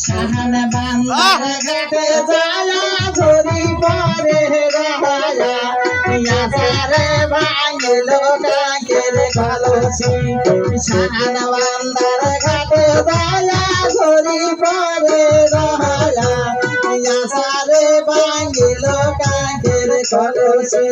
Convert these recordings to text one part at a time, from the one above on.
শাহান বান্দার ঘাটে যায়া ঝরি পরে রায়া ইয়াসারে ভাঙিল কাকের কলসি শাহান বান্দার ঘাটে যায়া ঝরি পরে রায়া ইয়াসারে ভাঙিল কাকের কলসি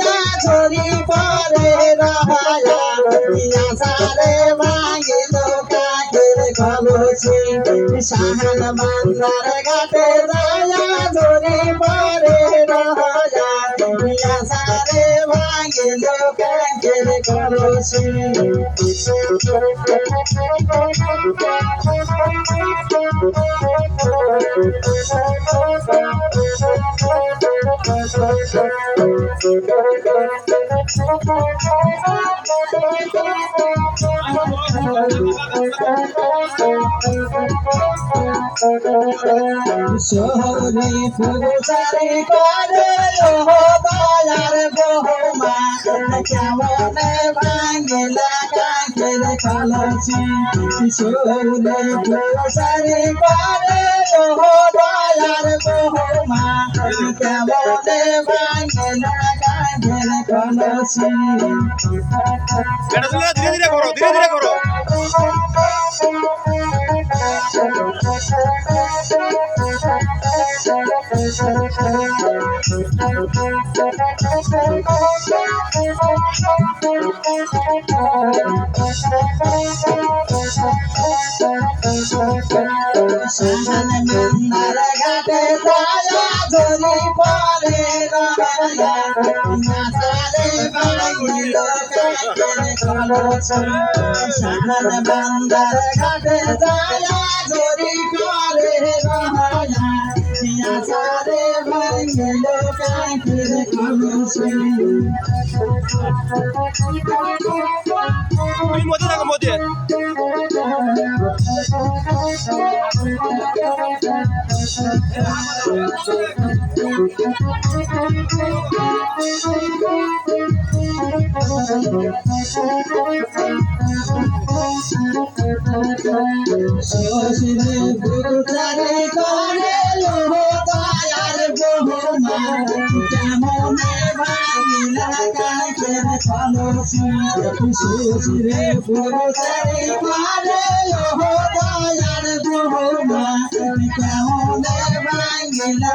যায়া ঝরি পরে রায়া ইয়া সারে ভাঙিল কাকের কলসি শাহান বান্দার ঘাটে যায়া ঝরি পরে রায়া ইয়া সারে ভাঙিল কাকের কলসি Thank you. শহরে ফুলসারি করে ওহ দয়ার বহুমা কেমন ভাঙিলা কাকের কলসি শহরে ফুলসারি করে ওহ দয়ার বহুমা কেমন ভাঙিলা ধীরে ধীরে করো ধীরে ধীরে করো শাহান শাহান মন্দার ঘাটে পরে রায়া নাসারে বাঙিল কাকের কলসি তুমি মধ্যে থাকো মধ্যে শ্বশুরে পুত্রে করে লোহ দয়ার বহুমা কেমনে ভাঙিলা কাকের কলসি শ্বশুরে পুত্রে করে লোহ দয়ার বহুমা কেমনে ভাঙিলা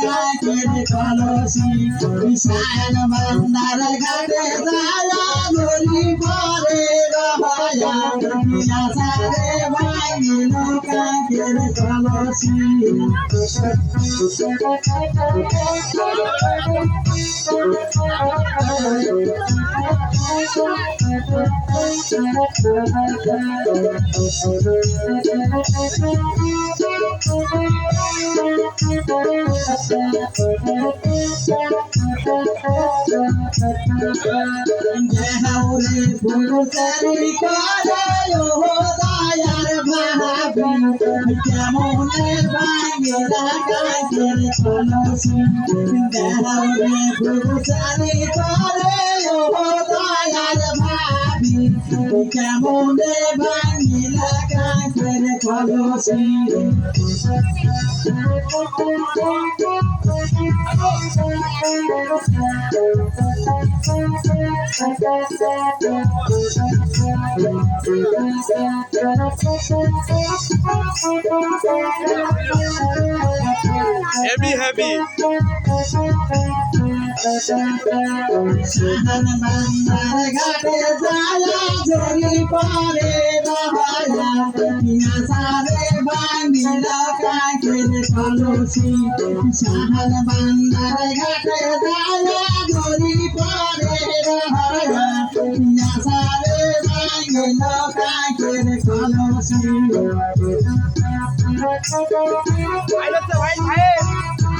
কাকের কলসি শাহান বান্দার ঘাটে যায়া ঝরি পরে ইয়া সারে ভাঙিল কাকের কলসি দেহাউরে পুরুষারি করে ও দয়ার ভাবি কেমনে ভাঙেরা কাকের কলসি দেহাউরে পুরুষারি করে ও দয়ার ভাবি কেমনে ভাঙিলা কাকের কলসি হেভি হেভি সাহান বান্দার ঘাটে যায় ঝরি পরে কাকের কলসি বান্দার ঘাটে যায় ঝরি পরে রহায়া সারে ভাঙিলা কাকের কলসি ভাই ভাই ভাই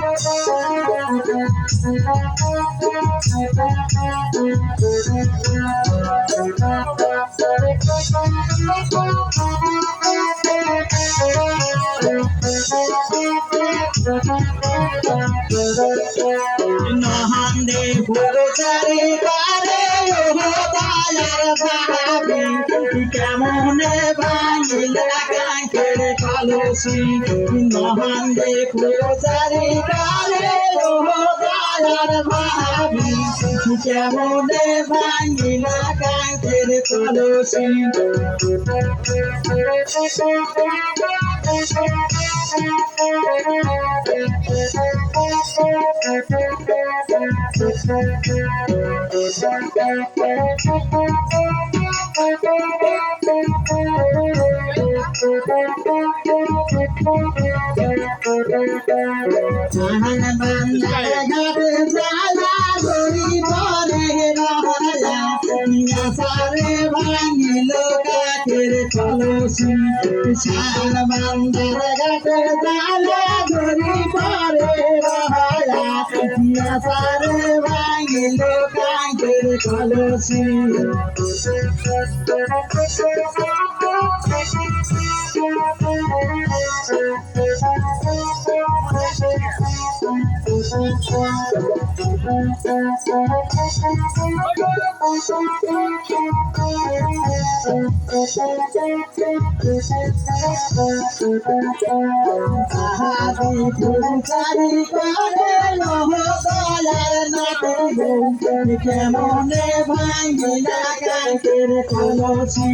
নহন্দে পুরচারি পারে ওহো দায়ার ভাবি কেমনে ভাঙিলা কাঁকের কলসি? নহন্দে পুরচারি পারে ওহো দায়ার ভাবি কেমনে ভাঙিলা কাঁকের কলসি? জাহান বান্দার জাহান বান্দার ঘাটে জালা ধরি পরে রহায়া সারে ভাঙিল কাকের কলসি তাহারি পুরুষারি লহ কেমনে লহ নাটে কেমনে কাকের জালা ধরি পরে রহায়া নাসারে ভাঙিল কাকের কলসি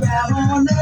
সাহান